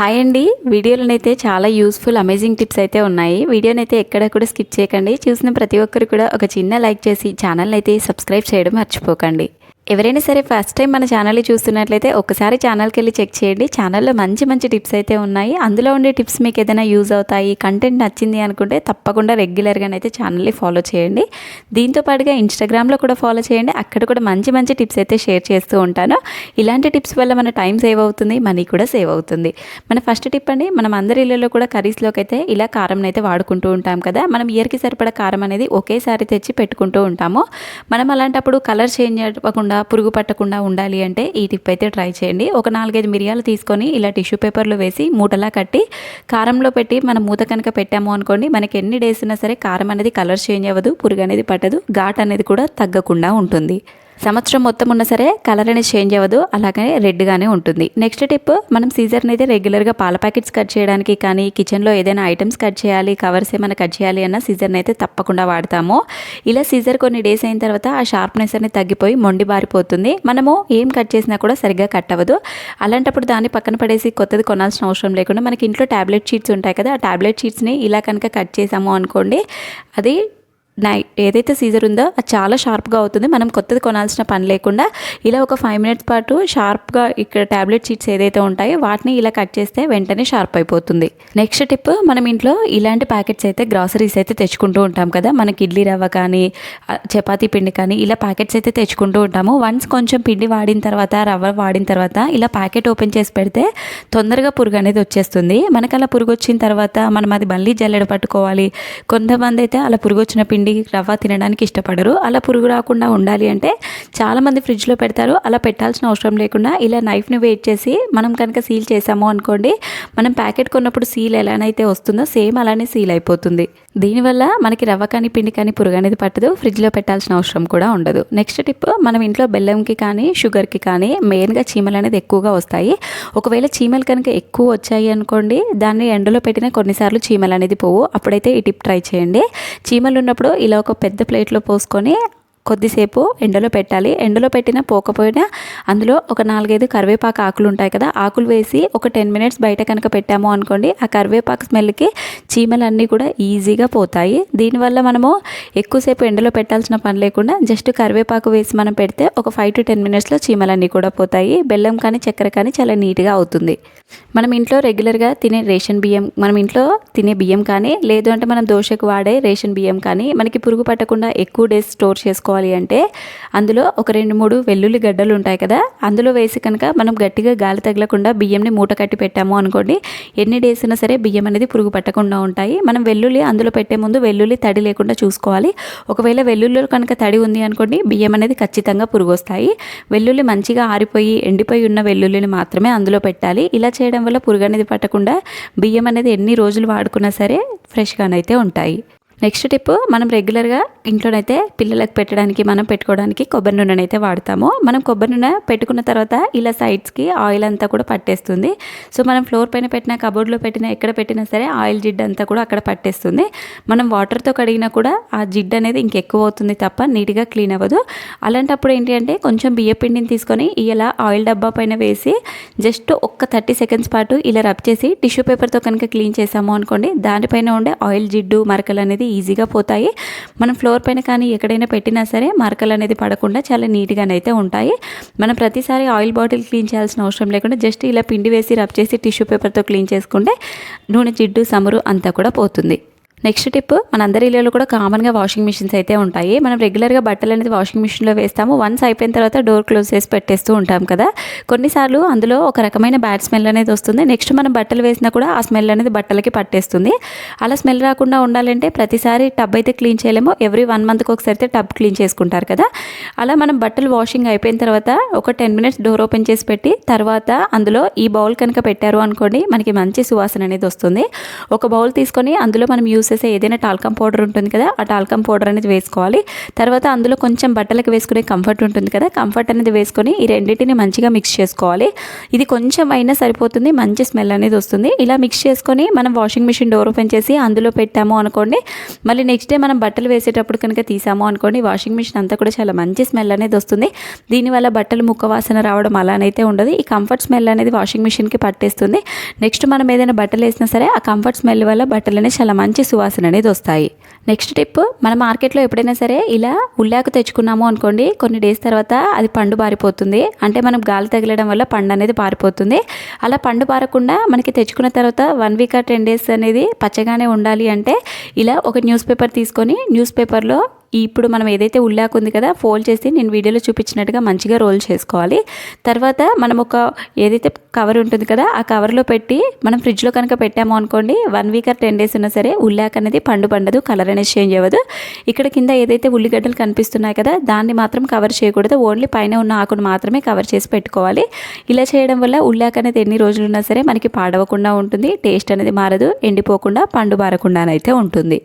Hi అండి. వీడియోలోనైతే చాలా useful amazing tips అయితే ఉన్నాయి. వీడియోని అయితే ఎక్కడ కూడా స్కిప్ చేయకండి. చూసిన ప్రతి ఒక్కరు కూడా ఒక చిన్న లైక్ చేసి ఛానల్ అయితే సబ్స్క్రైబ్ చేయడం మర్చిపోకండి. ఎవరైనా సరే ఫస్ట్ టైం మన ఛానల్ని చూస్తున్నట్లయితే ఒకసారి ఛానల్కి వెళ్ళి చెక్ చేయండి. ఛానల్లో మంచి మంచి టిప్స్ అయితే ఉన్నాయి. అందులో ఉండే టిప్స్ మీకు ఏదైనా యూజ్ అవుతాయి కంటెంట్ నచ్చింది అనుకుంటే తప్పకుండా రెగ్యులర్గా అయితే ఛానల్ని ఫాలో చేయండి. దీంతో పాటుగా ఇన్స్టాగ్రామ్లో కూడా ఫాలో చేయండి. అక్కడ కూడా మంచి మంచి టిప్స్ అయితే షేర్ చేస్తూ ఉంటాను. ఇలాంటి టిప్స్ వల్ల మన టైం సేవ్ అవుతుంది మనీ కూడా సేవ్ అవుతుంది. మన ఫస్ట్ టిప్ అండి మనం అందరి ఇళ్ళలో కూడా కర్రీస్లోకి అయితే ఇలా కారం అయితే వాడుకుంటూ ఉంటాం కదా. మనం ఇయర్కి సరిపడా కారం అనేది ఒకేసారి తెచ్చి పెట్టుకుంటూ ఉంటాము. మనం అలాంటప్పుడు కలర్ చేంజ్ అవ్వకుండా పురుగు పట్టకుండా ఉండాలి అంటే ఈ టిప్ అయితే ట్రై చేయండి. ఒక నాలుగైదు మిరియాలు తీసుకొని ఇలా టిష్యూ పేపర్లో వేసి మూటలా కట్టి కారంలో పెట్టి మనం మూత కనుక పెట్టాము అనుకోండి మనకి ఎన్ని డేస్ ఉన్నా సరే కారం అనేది కలర్ చేంజ్ అవ్వదు పురుగు అనేది పట్టదు ఘాట్ అనేది కూడా తగ్గకుండా ఉంటుంది. సంవత్సరం మొత్తం ఉన్నా సరే కలర్ అనేది చేంజ్ అవ్వదు అలాగే రెడ్గానే ఉంటుంది. నెక్స్ట్ టిప్ మనం సీజర్ని అయితే రెగ్యులర్గా పాల ప్యాకెట్స్ కట్ చేయడానికి కానీ కిచెన్లో ఏదైనా ఐటమ్స్ కట్ చేయాలి కవర్స్ ఏమైనా కట్ చేయాలి అన్న సీజర్ని అయితే తప్పకుండా వాడతాము. ఇలా సీజర్ కొన్ని డేస్ అయిన తర్వాత ఆ షార్ప్నెస్ అనేది తగ్గిపోయి మొండి బారిపోతుంది. మనము ఏం కట్ చేసినా కూడా సరిగ్గా కట్ అవ్వదు. అలాంటప్పుడు దాన్ని పక్కన పడేసి కొత్తది కొనాల్సిన అవసరం లేకుండా మనకి ఇంట్లో ట్యాబ్లెట్ షీట్స్ ఉంటాయి కదా ఆ ట్యాబ్లెట్ షీట్స్ని ఇలా కనుక కట్ చేసాము అనుకోండి అది నై ఏదైతే సీజర్ ఉందో అది చాలా షార్ప్గా అవుతుంది. మనం కొత్తది కొనాల్సిన పని లేకుండా ఇలా ఒక ఫైవ్ మినిట్స్ పాటు షార్ప్గా ఇక్కడ ట్యాబ్లెట్ షీట్స్ ఏదైతే ఉంటాయో వాటిని ఇలా కట్ చేస్తే వెంటనే షార్ప్ అయిపోతుంది. నెక్స్ట్ టిప్ మనం ఇంట్లో ఇలాంటి ప్యాకెట్స్ అయితే గ్రాసరీస్ అయితే తెచ్చుకుంటూ ఉంటాం కదా. మనకి ఇడ్లీ రవ్వ కానీ చపాతీ పిండి కానీ ఇలా ప్యాకెట్స్ అయితే తెచ్చుకుంటూ ఉంటాము. వన్స్ కొంచెం పిండి వాడిన తర్వాత రవ్వ వాడిన తర్వాత ఇలా ప్యాకెట్ ఓపెన్ చేసి పెడితే తొందరగా పురుగు అనేది వచ్చేస్తుంది. మనకు అలా పురుగు వచ్చిన తర్వాత మనం అది మళ్ళీ జల్లెడ పట్టుకోవాలి. కొంతమంది అయితే అలా పురుగు వచ్చిన పిండి రవ్వ తినడానికి ఇష్టపడరు. అలా పురుగు రాకుండా ఉండాలి అంటే చాలామంది ఫ్రిడ్జ్లో పెడతారు. అలా పెట్టాల్సిన అవసరం లేకుండా ఇలా నైఫ్ని వెయిట్ చేసి మనం కనుక సీల్ చేసాము అనుకోండి మనం ప్యాకెట్ కొన్నప్పుడు సీల్ ఎలానైతే వస్తుందో సేమ్ అలానే సీల్ అయిపోతుంది. దీనివల్ల మనకి రవ్వ కానీ పిండి కానీ పురుగు అనేది పట్టదు. ఫ్రిడ్జ్లో పెట్టాల్సిన అవసరం కూడా ఉండదు. నెక్స్ట్ టిప్ మనం ఇంట్లో బెల్లంకి కానీ షుగర్కి కానీ మెయిన్గా చీమలు అనేది ఎక్కువగా వస్తాయి. ఒకవేళ చీమలు కనుక ఎక్కువ వచ్చాయి అనుకోండి దాన్ని ఎండలో పెట్టిన కొన్నిసార్లు చీమలు అనేది పోవు. అప్పుడైతే ఈ టిప్ ట్రై చేయండి. చీమలు ఉన్నప్పుడు ఇలా ఒక పెద్ద ప్లేట్లో పోసుకొని కొద్దిసేపు ఎండలో పెట్టాలి. ఎండలో పెట్టినా పోకపోయినా అందులో ఒక నాలుగైదు కరివేపాకు ఆకులు ఉంటాయి కదా ఆకులు వేసి ఒక టెన్ మినిట్స్ బయట కనుక పెట్టాము అనుకోండి ఆ కరివేపాకు స్మెల్కి చీమలన్నీ కూడా ఈజీగా పోతాయి. దీనివల్ల మనము ఎక్కువసేపు ఎండలో పెట్టాల్సిన పని లేకుండా జస్ట్ కరివేపాకు వేసి మనం పెడితే ఒక ఫైవ్ టు టెన్ మినిట్స్లో చీమలన్నీ కూడా పోతాయి. బెల్లం కానీ చక్కెర కానీ చాలా నీట్గా అవుతుంది. మనం ఇంట్లో రెగ్యులర్గా తినే రేషన్ బియ్యం మనం ఇంట్లో తినే బియ్యం కానీ లేదు అంటే మనం దోశకు వాడే రేషన్ బియ్యం కానీ మనకి పురుగు పట్టకుండా ఎక్కువ డేస్ స్టోర్ చేసుకో చేసుకోవాలి అంటే అందులో ఒక రెండు మూడు వెల్లుల్లి గడ్డలు ఉంటాయి కదా అందులో వేసి కనుక మనం గట్టిగా గాలి తగలకుండా బియ్యంని మూట కట్టి పెట్టాము అనుకోండి ఎన్ని డేస్ అయినా సరే బియ్యం అనేది పురుగు పట్టకుండా ఉంటాయి. మనం వెల్లుల్లి అందులో పెట్టే ముందు వెల్లుల్లి తడి లేకుండా చూసుకోవాలి. ఒకవేళ వెల్లుల్లిలో కనుక తడి ఉంది అనుకోండి బియ్యం అనేది ఖచ్చితంగా పురుగు వస్తాయి. వెల్లుల్లి మంచిగా ఆరిపోయి ఎండిపోయి ఉన్న వెల్లుల్లిని మాత్రమే అందులో పెట్టాలి. ఇలా చేయడం వల్ల పురుగు అనేది పట్టకుండా బియ్యం అనేది ఎన్ని రోజులు వాడుకున్నా సరే ఫ్రెష్గానైతే ఉంటాయి. నెక్స్ట్ టిప్ మనం రెగ్యులర్గా ఇంట్లోనైతే పిల్లలకు పెట్టడానికి మనం పెట్టుకోవడానికి కొబ్బరి నూనెని అయితే వాడతాము. మనం కొబ్బరి నూనె పెట్టుకున్న తర్వాత ఇలా సైడ్స్కి ఆయిల్ అంతా కూడా పట్టేస్తుంది. సో మనం ఫ్లోర్ పైన పెట్టిన కబోర్డ్లో పెట్టిన ఎక్కడ పెట్టినా సరే ఆయిల్ జిడ్డు అంతా కూడా అక్కడ పట్టేస్తుంది. మనం వాటర్తో కడిగినా కూడా ఆ జిడ్డు అనేది ఇంకెక్కువ అవుతుంది తప్ప నీట్గా క్లీన్ అవ్వదు. అలాంటప్పుడు ఏంటి అంటే కొంచెం బియ్య పిండిని తీసుకొని ఇలా ఆయిల్ డబ్బా పైన వేసి జస్ట్ ఒక్క థర్టీ సెకండ్స్ పాటు ఇలా రబ్ చేసి టిష్యూ పేపర్తో కనుక క్లీన్ చేసాము అనుకోండి దానిపైన ఉండే ఆయిల్ జిడ్డు మరకలు అనేది ఈజీగా పోతాయి. మనం ఫ్లోర్ పైన కానీ ఎక్కడైనా పెట్టినా సరే మరకలు అనేది పడకుండా చాలా నీట్గానైతే ఉంటాయి. మనం ప్రతిసారి ఆయిల్ బాటిల్ క్లీన్ చేయాల్సిన అవసరం లేకుండా జస్ట్ ఇలా పిండి వేసి రబ్ చేసి టిష్యూ పేపర్తో క్లీన్ చేసుకుంటే నూనె జిడ్డు సమరు అంతా కూడా పోతుంది. నెక్స్ట్ టిప్ మనందరి ఇళ్ళలో కూడా కామన్గా వాషింగ్ మిషన్స్ అయితే ఉంటాయి. మనం రెగ్యులర్గా బట్టలు అనేది వాషింగ్ మిషన్లో వేస్తాము. వన్స్ అయిపోయిన తర్వాత డోర్ క్లోజ్ చేసి పెట్టేస్తూ ఉంటాం కదా. కొన్నిసార్లు అందులో ఒక రకమైన బ్యాడ్ స్మెల్ అనేది వస్తుంది. నెక్స్ట్ మనం బట్టలు వేసినా కూడా ఆ స్మెల్ అనేది బట్టలకి పట్టేస్తుంది. అలా స్మెల్ రాకుండా ఉండాలంటే ప్రతిసారి టబ్ అయితే క్లీన్ చేయలేము. ఎవ్రీ వన్ మంత్కి ఒకసారి అయితే టబ్ క్లీన్ చేసుకుంటారు కదా. అలా మనం బట్టలు వాషింగ్ అయిపోయిన తర్వాత ఒక టెన్ మినిట్స్ డోర్ ఓపెన్ చేసి పెట్టి తర్వాత అందులో ఈ బౌల్ కనుక పెట్టారు అనుకోండి మనకి మంచి సువాసన అనేది వస్తుంది. ఒక బౌల్ తీసుకొని అందులో మనం యూస్ వచ్చేసి ఏదైనా టాల్కమ్ పౌడర్ ఉంటుంది కదా ఆ టాల్కమ్ పౌడర్ అనేది వేసుకోవాలి. తర్వాత అందులో కొంచెం బట్టలకు వేసుకునే కంఫర్ట్ ఉంటుంది కదా కంఫర్ట్ అనేది వేసుకొని ఈ రెండింటిని మంచిగా మిక్స్ చేసుకోవాలి. ఇది కొంచెం అయినా సరిపోతుంది మంచి స్మెల్ అనేది వస్తుంది. ఇలా మిక్స్ చేసుకొని మనం వాషింగ్ మిషన్ డోర్ ఓపెన్ చేసి అందులో పెట్టాము అనుకోండి మళ్ళీ నెక్స్ట్ డే మనం బట్టలు వేసేటప్పుడు కనుక తీసాము అనుకోండి వాషింగ్ మిషన్ అంతా కూడా చాలా మంచి స్మెల్ అనేది వస్తుంది. దీనివల్ల బట్టలు ముక్క వాసన రావడం అలానైతే ఉండదు. ఈ కంఫర్ట్ స్మెల్ అనేది వాషింగ్ మిషన్కి పట్టేస్తుంది. నెక్స్ట్ మనం ఏదైనా బట్టలు వేసినా సరే ఆ కంఫర్ట్ స్మెల్ వల్ల బట్టలు అనేది చాలా మంచి సువాసన అనేది వస్తాయి. నెక్స్ట్ టిప్ మన మార్కెట్లో ఎప్పుడైనా సరే ఇలా ఉల్లాకు తెచ్చుకున్నాము అనుకోండి కొన్ని డేస్ తర్వాత అది పండు పారిపోతుంది. అంటే మనం గాలి తగిలడం వల్ల పండు అనేది పారిపోతుంది. అలా పండు పారకుండా మనకి తెచ్చుకున్న తర్వాత వన్ వీక్ ఆ టెన్ డేస్ అనేది పచ్చగానే ఉండాలి అంటే ఇలా ఒక న్యూస్ పేపర్ తీసుకొని న్యూస్ పేపర్లో ఇప్పుడు మనం ఏదైతే ఉల్లాకు ఉంది కదా ఫోల్డ్ చేసి నేను వీడియోలో చూపించినట్టుగా మంచిగా రోల్ చేసుకోవాలి. తర్వాత మనం ఒక ఏదైతే కవర్ ఉంటుంది కదా ఆ కవర్లో పెట్టి మనం ఫ్రిడ్జ్లో కనుక పెట్టాము అనుకోండి one week or ten days ఉన్నా సరే ఉల్లాక్ అనేది పండు పండదు కలర్ అనేది చేంజ్ అవ్వదు. ఇక్కడ కింద ఏదైతే ఉల్లిగడ్డలు కనిపిస్తున్నాయి కదా దాన్ని మాత్రం కవర్ చేయకూడదు. ఓన్లీ పైన ఉన్న ఆకును మాత్రమే కవర్ చేసి పెట్టుకోవాలి. ఇలా చేయడం వల్ల ఉల్లాక్ అనేది ఎన్ని రోజులు ఉన్నా సరే మనకి పాడవకుండా ఉంటుంది టేస్ట్ అనేది మారదు ఎండిపోకుండా పండు బారకుండానైతే ఉంటుంది.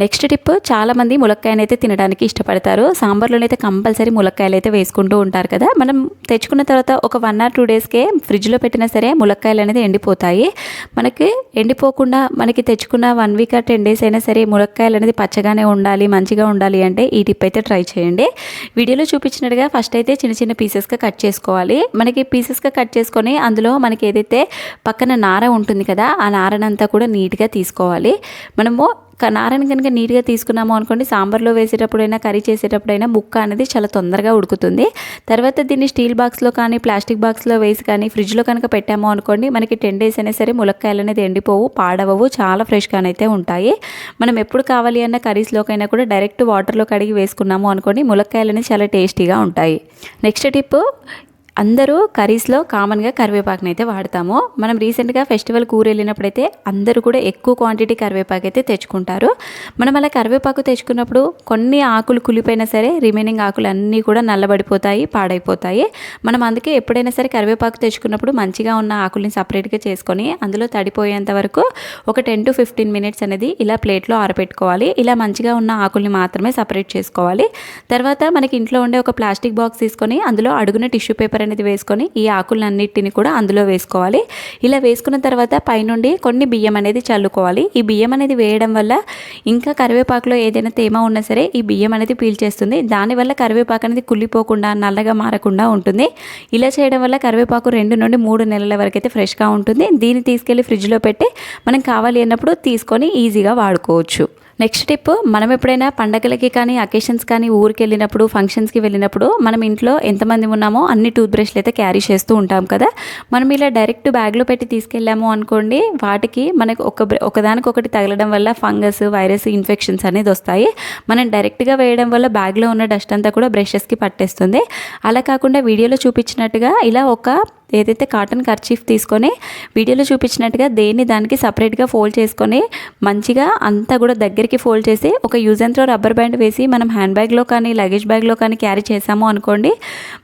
నెక్స్ట్ టిప్ చాలామంది ములక్కాయనైతే అయితే తినడానికి ఇష్టపడతారు. సాంబార్లోనైతే కంపల్సరీ ములక్కాయలు అయితే వేసుకుంటూ ఉంటారు కదా. మనం తెచ్చుకున్న తర్వాత ఒక వన్ ఆర్ టూ డేస్కే ఫ్రిడ్జ్లో పెట్టినా సరే ములక్కాయలు అనేది ఎండిపోతాయి. మనకి ఎండిపోకుండా మనకి తెచ్చుకున్న one week or ten days అయినా సరే ములక్కాయలు అనేది పచ్చగానే ఉండాలి మంచిగా ఉండాలి అంటే ఈ టిప్ అయితే ట్రై చేయండి. వీడియోలో చూపించినట్టుగా ఫస్ట్ అయితే చిన్న చిన్న పీసెస్గా కట్ చేసుకోవాలి. మనకి పీసెస్గా కట్ చేసుకొని అందులో మనకి ఏదైతే పక్కన నార ఉంటుంది కదా ఆ నారనంతా కూడా నీట్గా తీసుకోవాలి. మనము నారని కనుక నీట్గా తీసుకున్నాము అనుకోండి సాంబార్లో వేసేటప్పుడైనా కర్రీ చేసేటప్పుడైనా ముక్క అనేది చాలా తొందరగా ఉడుకుతుంది. తర్వాత దీన్ని స్టీల్ బాక్స్లో కానీ ప్లాస్టిక్ బాక్స్లో వేసి కానీ ఫ్రిడ్జ్లో కనుక పెట్టాము అనుకోండి మనకి టెన్ డేస్ అయినా సరే ములక్కాయలు అనేది ఎండిపోవు పాడవవు చాలా ఫ్రెష్గానైతే ఉంటాయి. మనం ఎప్పుడు కావాలి అన్న కర్రీస్లోకైనా కూడా డైరెక్ట్ వాటర్లో కడిగి వేసుకున్నాము అనుకోండి ములక్కాయలు అనేది చాలా టేస్టీగా ఉంటాయి. నెక్స్ట్ టిప్ అందరూ కర్రీస్లో కామన్గా కరివేపాకుని అయితే వాడతాము. మనం రీసెంట్గా ఫెస్టివల్ కూర వెళ్ళినప్పుడైతే అందరూ కూడా ఎక్కువ క్వాంటిటీ కరివేపాకు అయితే తెచ్చుకుంటారు. మనం అలా కరివేపాకు తెచ్చుకున్నప్పుడు కొన్ని ఆకులు కులిపోయినా సరే రిమైనింగ్ ఆకులు అన్నీ కూడా నల్లబడిపోతాయి పాడైపోతాయి. మనం అందుకే ఎప్పుడైనా సరే కరివేపాకు తెచ్చుకున్నప్పుడు మంచిగా ఉన్న ఆకుల్ని సపరేట్గా చేసుకొని అందులో తడిపోయేంత వరకు ఒక టెన్ టు ఫిఫ్టీన్ మినిట్స్ అనేది ఇలా ప్లేట్లో ఆరబెట్టుకోవాలి. ఇలా మంచిగా ఉన్న ఆకుల్ని మాత్రమే సపరేట్ చేసుకోవాలి. తర్వాత మనకి ఇంట్లో ఉండే ఒక ప్లాస్టిక్ బాక్స్ తీసుకొని అందులో అడుగున టిష్యూ పేపర్ అనేది వేసుకొని ఈ ఆకులన్నిటిని కూడా అందులో వేసుకోవాలి. ఇలా వేసుకున్న తర్వాత పైనుండి కొన్ని బియ్యం అనేది చల్లుకోవాలి. ఈ బియ్యం అనేది వేయడం వల్ల ఇంకా కరివేపాకులో ఏదైనా తేమ ఉన్నా సరే ఈ బియ్యం అనేది పీల్చేస్తుంది. దానివల్ల కరివేపాకు అనేది కుళ్ళిపోకుండా నల్లగా మారకుండా ఉంటుంది. ఇలా చేయడం వల్ల కరివేపాకు రెండు నుండి మూడు నెలల వరకు అయితే ఫ్రెష్గా ఉంటుంది. దీన్ని తీసుకెళ్ళి ఫ్రిడ్జ్లో పెట్టి మనం కావాలి అన్నప్పుడు తీసుకొని ఈజీగా వాడుకోవచ్చు. నెక్స్ట్ టిప్ మనం ఎప్పుడైనా పండగలకి కానీ అకేషన్స్ కానీ ఊరికి వెళ్ళినప్పుడు ఫంక్షన్స్కి వెళ్ళినప్పుడు మనం ఇంట్లో ఎంతమంది ఉన్నామో అన్ని టూత్ బ్రష్లు అయితే క్యారీ చేస్తూ ఉంటాం కదా. మనం ఇలా డైరెక్ట్ బ్యాగ్లో పెట్టి తీసుకెళ్ళాము అనుకోండి వాటికి మనకు ఒక ఒకదానికి ఒకదానికొకటి తగలడం వల్ల ఫంగస్ వైరస్ ఇన్ఫెక్షన్స్ అనేది వస్తాయి. మనం డైరెక్ట్గా వేయడం వల్ల బ్యాగ్లో ఉన్న డస్ట్ అంతా కూడా బ్రషెస్కి పట్టేస్తుంది. అలా కాకుండా వీడియోలో చూపించినట్టుగా ఇలా ఒక ఏదైతే కాటన్ కర్చీఫ్ తీసుకొని వీడియోలో చూపించినట్టుగా దేన్ని దానికి సపరేట్గా ఫోల్డ్ చేసుకొని మంచిగా అంతా కూడా దగ్గరికి ఫోల్డ్ చేసి ఒక use and throw rubber band వేసి మనం హ్యాండ్ బ్యాగ్లో కానీ లగేజ్ బ్యాగ్లో కానీ క్యారీ చేసాము అనుకోండి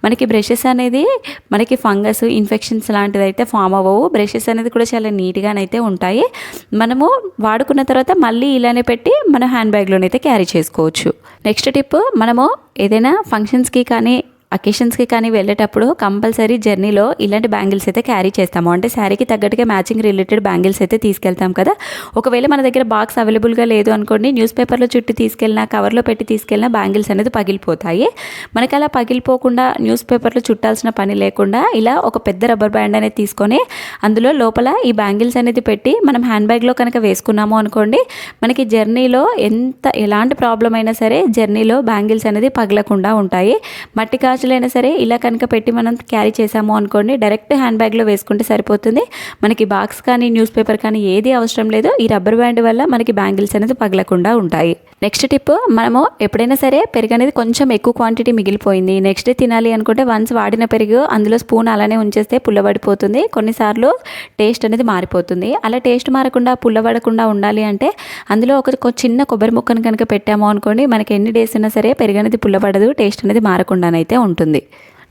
మనకి బ్రషెస్ అనేది మనకి ఫంగస్ ఇన్ఫెక్షన్స్ లాంటిది అయితే ఫామ్ అవ్వవు. బ్రషెస్ అనేది కూడా చాలా నీట్గానైతే ఉంటాయి. మనము వాడుకున్న తర్వాత మళ్ళీ ఇలానే పెట్టి మన హ్యాండ్ బ్యాగ్లోనైతే క్యారీ చేసుకోవచ్చు. నెక్స్ట్ టిప్ మనము ఏదైనా ఫంక్షన్స్కి కానీ అకేషన్స్కి కానీ వెళ్ళేటప్పుడు కంపల్సరీ జర్నీలో ఇలాంటి బ్యాంగిల్స్ అయితే క్యారీ చేస్తాము. అంటే శారీకి తగ్గట్టుగా మ్యాచింగ్ రిలేటెడ్ బ్యాంగిల్స్ అయితే తీసుకెళ్తాం కదా. ఒకవేళ మన దగ్గర బాక్స్ అవైలబుల్గా లేదు అనుకోండి న్యూస్ పేపర్లో చుట్టి తీసుకెళ్ళినా కవర్లో పెట్టి తీసుకెళ్ళినా బ్యాంగిల్స్ అనేది పగిలిపోతాయి. మనకి అలా పగిలిపోకుండా న్యూస్ పేపర్లో చుట్టాల్సిన పని లేకుండా ఇలా ఒక పెద్ద రబ్బర్ బ్యాండ్ అనేది తీసుకొని అందులో లోపల ఈ బ్యాంగిల్స్ అనేది పెట్టి మనం హ్యాండ్ బ్యాగ్లో కనుక వేసుకున్నాము అనుకోండి మనకి జర్నీలో ఎంత ఎలాంటి ప్రాబ్లం అయినా సరే జర్నీలో బ్యాంగిల్స్ అనేది పగలకుండా ఉంటాయి. మట్టి గాజులైనా సరే ఇలా కనుక పెట్టి మనం క్యారీ చేసాము అనుకోండి డైరెక్ట్ హ్యాండ్ బ్యాగ్లో వేసుకుంటే సరిపోతుంది. మనకి బాక్స్ కానీ న్యూస్ పేపర్ కానీ ఏది అవసరం లేదు. ఈ రబ్బర్ బ్యాండ్ వల్ల మనకి బ్యాంగిల్స్ అనేది పగలకుండా ఉంటాయి. నెక్స్ట్ టిప్ మనము ఎప్పుడైనా సరే పెరుగు అనేది కొంచెం ఎక్కువ క్వాంటిటీ మిగిలిపోయింది. నెక్స్ట్ డే తినాలి అనుకుంటే వన్స్ వాడిన పెరుగు అందులో స్పూన్ అలానే ఉంచేస్తే పుల్లబడిపోతుంది. కొన్నిసార్లు టేస్ట్ అనేది మారిపోతుంది. అలా టేస్ట్ మారకుండా పుల్లబడకుండా ఉండాలి అంటే అందులో ఒక చిన్న కొబ్బరి ముక్కను కనుక పెట్టాము అనుకోండి మనకి ఎన్ని డేస్ ఉన్నా సరే పెరుగు అనేది పుల్లబడదు టేస్ట్ అనేది మారకుండానైతే ఉంటుంది ఉంటుంది.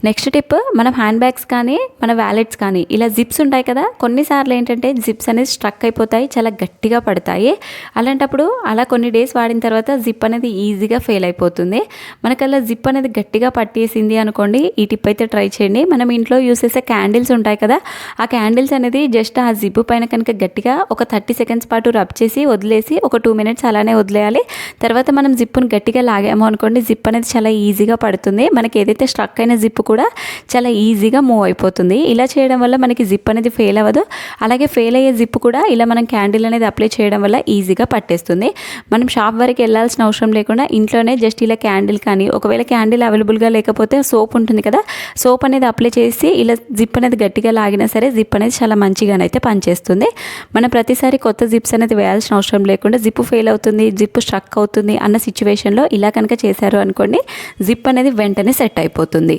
నెక్స్ట్ టిప్ మనం హ్యాండ్ బ్యాగ్స్ కానీ మన వ్యాలెట్స్ కానీ ఇలా జిప్స్ ఉంటాయి కదా కొన్నిసార్లు ఏంటంటే జిప్స్ అనేది స్ట్రక్ అయిపోతాయి చాలా గట్టిగా పడతాయి. అలాంటప్పుడు అలా కొన్ని డేస్ వాడిన తర్వాత జిప్ అనేది ఈజీగా ఫెయిల్ అయిపోతుంది. మనకు అలా జిప్ అనేది గట్టిగా పట్టేసింది అనుకోండి ఈ టిప్ అయితే ట్రై చేయండి. మనం ఇంట్లో యూస్ చేసే క్యాండిల్స్ ఉంటాయి కదా ఆ క్యాండిల్స్ అనేది జస్ట్ ఆ జిప్ పైన కనుక గట్టిగా ఒక థర్టీ సెకండ్స్ పాటు రబ్ చేసి వదిలేసి ఒక టూ మినిట్స్ అలానే వదిలేయాలి. తర్వాత మనం జిప్పును గట్టిగా లాగాము అనుకోండి జిప్ అనేది చాలా ఈజీగా పడుతుంది. మనకి ఏదైతే స్ట్రక్ అయిన జిప్ కూడా చాలా ఈజీగా మూవ్ అయిపోతుంది. ఇలా చేయడం వల్ల మనకి జిప్ అనేది ఫెయిల్ అవ్వదు. అలాగే ఫెయిల్ అయ్యే జిప్ కూడా ఇలా మనం క్యాండిల్ అనేది అప్లై చేయడం వల్ల ఈజీగా పట్టేస్తుంది. మనం షాప్ వరకు వెళ్ళాల్సిన అవసరం లేకుండా ఇంట్లోనే జస్ట్ ఇలా క్యాండిల్ కానీ ఒకవేళ క్యాండిల్ అవైలబుల్గా లేకపోతే సోప్ ఉంటుంది కదా సోప్ అనేది అప్లై చేసి ఇలా జిప్ అనేది గట్టిగా లాగినా సరే జిప్ అనేది చాలా మంచిగానైతే పనిచేస్తుంది. మనం ప్రతిసారి కొత్త జిప్స్ అనేది వేయాల్సిన అవసరం లేకుండా జిప్ ఫెయిల్ అవుతుంది జిప్ స్ట్రక్ అవుతుంది అన్న సిచ్యువేషన్లో ఇలా కనుక చేశారు అనుకోండి జిప్ అనేది వెంటనే సెట్ అయిపోతుంది.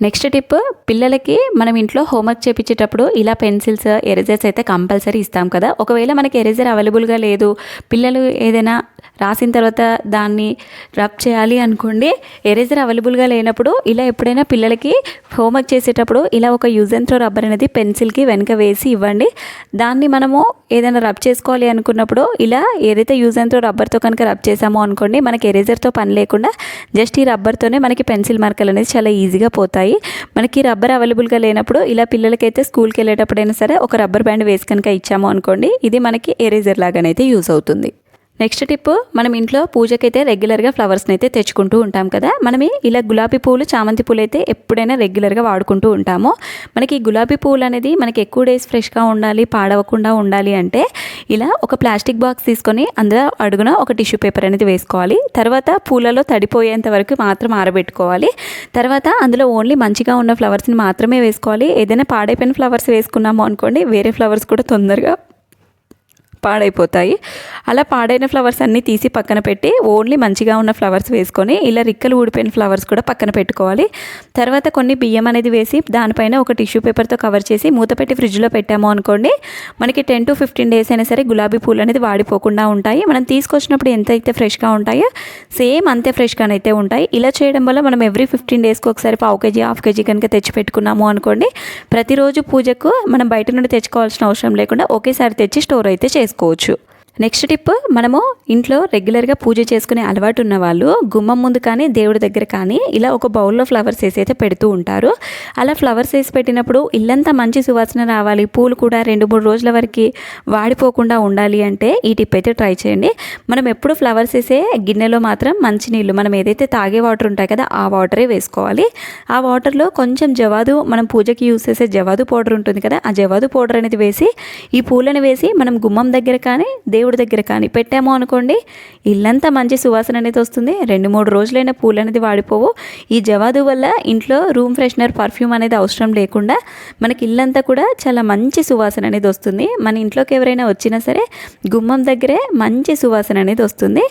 నెక్స్ట్ టిప్ పిల్లలకి మనం ఇంట్లో హోంవర్క్ చేపించేటప్పుడు ఇలా పెన్సిల్స్ ఎరేజర్స్ అయితే కంపల్సరీ ఇస్తాం కదా. ఒకవేళ మనకి ఎరేజర్ అవైలబుల్గా లేదు పిల్లలు ఏదైనా రాసిన తర్వాత దాన్ని రబ్ చేయాలి అనుకోండి ఎరేజర్ అవైలబుల్గా లేనప్పుడు ఇలా ఎప్పుడైనా పిల్లలకి హోంవర్క్ చేసేటప్పుడు ఇలా ఒక యూజ్ అండ్ త్రో రబ్బర్ అనేది పెన్సిల్కి వెనక వేసి ఇవ్వండి. దాన్ని మనము ఏదైనా రబ్ చేసుకోవాలి అనుకున్నప్పుడు ఇలా ఏదైతే యూజ్ అండ్ త్రో రబ్బర్తో కనుక రబ్ చేసామో అనుకోండి మనకి ఎరేజర్తో పని లేకుండా జస్ట్ ఈ రబ్బర్తోనే మనకి పెన్సిల్ మార్కలు అనేది చాలా ఈజీగా పోతాయి. మనకి రబ్బర్ అవైలబుల్గా లేనప్పుడు ఇలా పిల్లలకైతే స్కూల్కి వెళ్ళేటప్పుడైనా సరే ఒక రబ్బర్ బ్యాండ్ వేసి కనుక ఇచ్చాము అనుకోండి ఇది మనకి ఎరేజర్ లాగానైతే యూస్ అవుతుంది. నెక్స్ట్ టిప్ మనం ఇంట్లో పూజకైతే రెగ్యులర్గా ఫ్లవర్స్ని అయితే తెచ్చుకుంటూ ఉంటాం కదా. మనం ఇలా గులాబీ పూలు చామంతి పూలు అయితే ఎప్పుడైనా రెగ్యులర్గా వాడుకుంటూ ఉంటాము. మనకి గులాబీ పూలు అనేది మనకి ఎక్కువ డేస్ ఫ్రెష్గా ఉండాలి పాడవకుండా ఉండాలి అంటే ఇలా ఒక ప్లాస్టిక్ బాక్స్ తీసుకొని అందులో అడుగున ఒక టిష్యూ పేపర్ అనేది వేసుకోవాలి. తర్వాత పూలలో తడిపోయేంత వరకు మాత్రం ఆరబెట్టుకోవాలి. తర్వాత అందులో ఓన్లీ మంచిగా ఉన్న ఫ్లవర్స్ని మాత్రమే వేసుకోవాలి. ఏదైనా పాడైపోయిన ఫ్లవర్స్ వేసుకున్నాము అనుకోండి వేరే ఫ్లవర్స్ కూడా తొందరగా పాడైపోతాయి. అలా పాడైన ఫ్లవర్స్ అన్నీ తీసి పక్కన పెట్టి ఓన్లీ మంచిగా ఉన్న ఫ్లవర్స్ వేసుకొని ఇలా రిక్కలు ఊడిపోయిన ఫ్లవర్స్ కూడా పక్కన పెట్టుకోవాలి. తర్వాత కొన్ని బియ్యం అనేది వేసి దానిపైన ఒక టిష్యూ పేపర్తో కవర్ చేసి మూత పెట్టి ఫ్రిడ్జ్లో పెట్టాము అనుకోండి మనకి టెన్ టు ఫిఫ్టీన్ డేస్ అయినా సరే గులాబీ పూలు అనేది వాడిపోకుండా ఉంటాయి. మనం తీసుకొచ్చినప్పుడు ఎంత అయితే ఫ్రెష్గా ఉంటాయో సేమ్ అంతే ఫ్రెష్గానైతే ఉంటాయి. ఇలా చేయడం వల్ల మనం ఎవ్రీ ఫిఫ్టీన్ డేస్కి ఒకసారి పావు కేజీ హాఫ్ కేజీ కనుక తెచ్చి పెట్టుకున్నాము అనుకోండి ప్రతిరోజు పూజకు మనం బయట నుండి తెచ్చుకోవాల్సిన అవసరం లేకుండా ఒకేసారి తెచ్చి స్టోర్ అయితే చేసుకోవచ్చు. నెక్స్ట్ టిప్ మనము ఇంట్లో రెగ్యులర్గా పూజ చేసుకునే అలవాటు ఉన్న వాళ్ళు గుమ్మం ముందు కానీ దేవుడి దగ్గర కానీ ఇలా ఒక బౌల్లో ఫ్లవర్స్ వేసి అయితే పెడుతూ ఉంటారు. అలా ఫ్లవర్స్ వేసి పెట్టినప్పుడు ఇల్లంతా మంచి సువాసన రావాలి పూలు కూడా రెండు మూడు రోజుల వరకు వాడిపోకుండా ఉండాలి అంటే ఈ టిప్ అయితే ట్రై చేయండి. మనం ఎప్పుడు ఫ్లవర్స్ వేసే గిన్నెలో మాత్రం మంచినీళ్ళు మనం ఏదైతే తాగే వాటర్ ఉంటాయి కదా ఆ వాటరే వేసుకోవాలి. ఆ వాటర్లో కొంచెం జవాదు మనం పూజకి యూస్ చేసే జవాదు పౌడర్ ఉంటుంది కదా ఆ జవాదు పౌడర్ అనేది వేసి ఈ పూలను వేసి మనం గుమ్మం దగ్గర కానీ దేవుడి దగ్గర కానీ పెట్టాము అనుకోండి ఇల్లంతా మంచి సువాసన అనేది వస్తుంది. రెండు మూడు రోజులైన పూలు అనేది వాడిపోవు. ఈ జవాదు వల్ల ఇంట్లో రూమ్ ఫ్రెషనర్ పర్ఫ్యూమ్ అనేది అవసరం లేకుండా మనకి ఇల్లంతా కూడా చాలా మంచి సువాసన అనేది వస్తుంది. మన ఇంట్లోకి ఎవరైనా వచ్చినా సరే గుమ్మం దగ్గరే మంచి సువాసన అనేది వస్తుంది.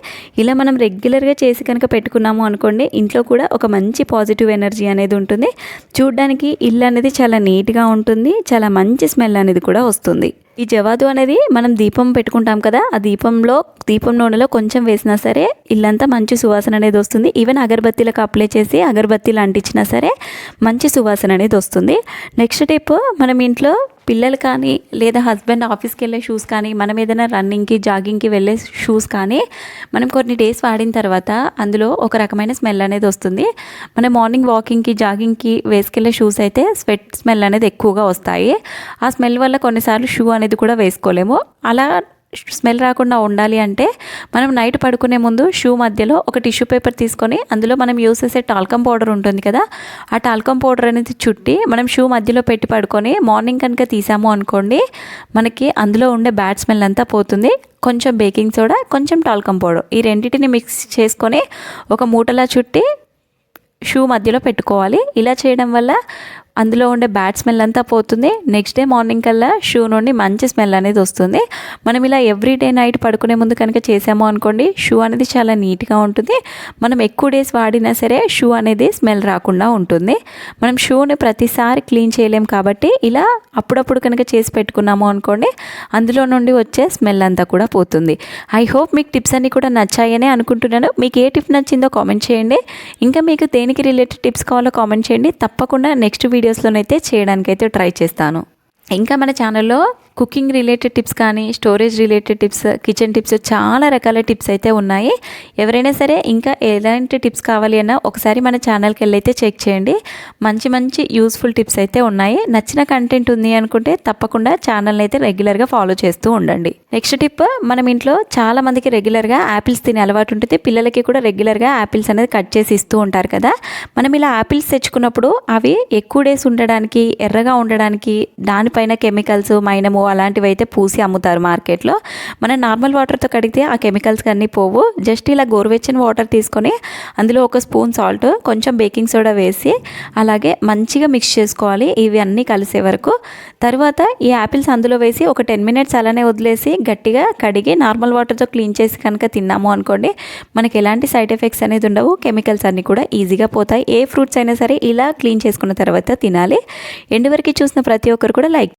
ఇలా మనం రెగ్యులర్గా చేసి కనుక పెట్టుకున్నాము అనుకోండి ఇంట్లో కూడా ఒక మంచి పాజిటివ్ ఎనర్జీ అనేది ఉంటుంది. చూడ్డానికి ఇల్లు అనేది చాలా నీట్గా ఉంటుంది. చాలా మంచి స్మెల్ అనేది కూడా వస్తుంది. ఈ జవాదు అనేది మనం దీపం పెట్టుకుంటాం కదా ఆ దీపంలో దీపం నూనెలో కొంచెం వేసినా సరే ఇల్లంతా మంచి సువాసన అనేది వస్తుంది. ఈవెన్ అగరబత్తీలకు అప్లై చేసి అగరబత్తీలు అంటించినా సరే మంచి సువాసన అనేది వస్తుంది. నెక్స్ట్ టిప్ మనం ఇంట్లో పిల్లలు కానీ లేదా హస్బెండ్ ఆఫీస్కి వెళ్ళే షూస్ కానీ మనం ఏదైనా రన్నింగ్కి జాగింగ్కి వెళ్ళే షూస్ కానీ మనం కొన్ని డేస్ వాడిన తర్వాత అందులో ఒక రకమైన స్మెల్ అనేది వస్తుంది. మనం మార్నింగ్ వాకింగ్కి జాగింగ్కి వేసుకెళ్ళే షూస్ అయితే స్వెట్ స్మెల్ అనేది ఎక్కువగా వస్తాయి. ఆ స్మెల్ వల్ల కొన్నిసార్లు షూ అనేది కూడా వేసుకోలేము. అలా స్మెల్ రాకుండా ఉండాలి అంటే మనం నైట్ పడుకునే ముందు షూ మధ్యలో ఒక టిష్యూ పేపర్ తీసుకొని అందులో మనం యూస్ చేసే టాల్కమ్ పౌడర్ ఉంటుంది కదా ఆ టాల్కమ్ పౌడర్ అనేది చుట్టి మనం షూ మధ్యలో పెట్టి పడుకొని మార్నింగ్ కనుక తీసాము అనుకోండి మనకి అందులో ఉండే బ్యాడ్ స్మెల్ అంతా పోతుంది. కొంచెం బేకింగ్ సోడా కొంచెం టాల్కమ్ పౌడర్ ఈ రెండింటిని మిక్స్ చేసుకొని ఒక మూటలా చుట్టి షూ మధ్యలో పెట్టుకోవాలి. ఇలా చేయడం వల్ల అందులో ఉండే బ్యాడ్ స్మెల్ అంతా పోతుంది. నెక్స్ట్ డే మార్నింగ్ కల్లా షూ నుండి మంచి స్మెల్ అనేది వస్తుంది. మనం ఇలా ఎవ్రీ డే నైట్ పడుకునే ముందు కనుక చేసాము అనుకోండి షూ అనేది చాలా నీట్గా ఉంటుంది. మనం ఎక్కువ డేస్ వాడినా సరే షూ అనేది స్మెల్ రాకుండా ఉంటుంది. మనం షూని ప్రతిసారి క్లీన్ చేయలేం కాబట్టి ఇలా అప్పుడప్పుడు కనుక చేసి పెట్టుకున్నాము అనుకోండి అందులో నుండి వచ్చే స్మెల్ అంతా కూడా పోతుంది. ఐ హోప్ మీకు టిప్స్ అన్నీ కూడా నచ్చాయని అనుకుంటున్నాను. మీకు ఏ టిప్ నచ్చిందో కామెంట్ చేయండి. ఇంకా మీకు దేనికి రిలేటెడ్ టిప్స్ కావాలో కామెంట్ చేయండి. తప్పకుండా నెక్స్ట్ వీడియో వీడియోస్లోనైతే చేయడానికైతే ట్రై చేస్తాను. ఇంకా మన ఛానల్లో కుకింగ్ రిలేటెడ్ టిప్స్ కానీ storage related tips kitchen tips చాలా రకాల టిప్స్ అయితే ఉన్నాయి. ఎవరైనా సరే ఇంకా ఎలాంటి టిప్స్ కావాలి అన్నా ఒకసారి మన ఛానల్కి వెళ్ళైతే చెక్ చేయండి. మంచి మంచి యూస్ఫుల్ టిప్స్ అయితే ఉన్నాయి. నచ్చిన కంటెంట్ ఉంది అనుకుంటే తప్పకుండా ఛానల్ని అయితే రెగ్యులర్గా ఫాలో చేస్తూ ఉండండి. నెక్స్ట్ టిప్ మనం ఇంట్లో చాలా మందికి రెగ్యులర్గా యాపిల్స్ తినే అలవాటు ఉంటుంది. పిల్లలకి కూడా రెగ్యులర్గా యాపిల్స్ అనేది కట్ చేసి ఇస్తూ ఉంటారు కదా. మనం ఇలా యాపిల్స్ తెచ్చుకున్నప్పుడు అవి ఎక్కువ డేస్ ఉండడానికి ఎర్రగా ఉండడానికి దానిపైన కెమికల్స్ మైనము అలాంటివి అయితే పూసి అమ్ముతారు మార్కెట్లో. మనం నార్మల్ వాటర్తో కడిగితే ఆ కెమికల్స్ అన్నీ పోవు. జస్ట్ ఇలా గోరువెచ్చని వాటర్ తీసుకొని అందులో ఒక స్పూన్ సాల్ట్ కొంచెం బేకింగ్ సోడా వేసి అలాగే మంచిగా మిక్స్ చేసుకోవాలి. ఇవి అన్నీ కలిసే వరకు. తర్వాత ఈ యాపిల్స్ అందులో వేసి ఒక టెన్ మినిట్స్ అలానే వదిలేసి గట్టిగా కడిగి నార్మల్ వాటర్తో క్లీన్ చేసి కనుక తిన్నాము అనుకోండి మనకి ఎలాంటి సైడ్ ఎఫెక్ట్స్ అనేది ఉండవు. కెమికల్స్ అన్నీ కూడా ఈజీగా పోతాయి. ఏ ఫ్రూట్స్ అయినా సరే ఇలా క్లీన్ చేసుకున్న తర్వాత తినాలి. ఎండు వరకు చూసిన ప్రతి ఒక్కరు కూడా లైక్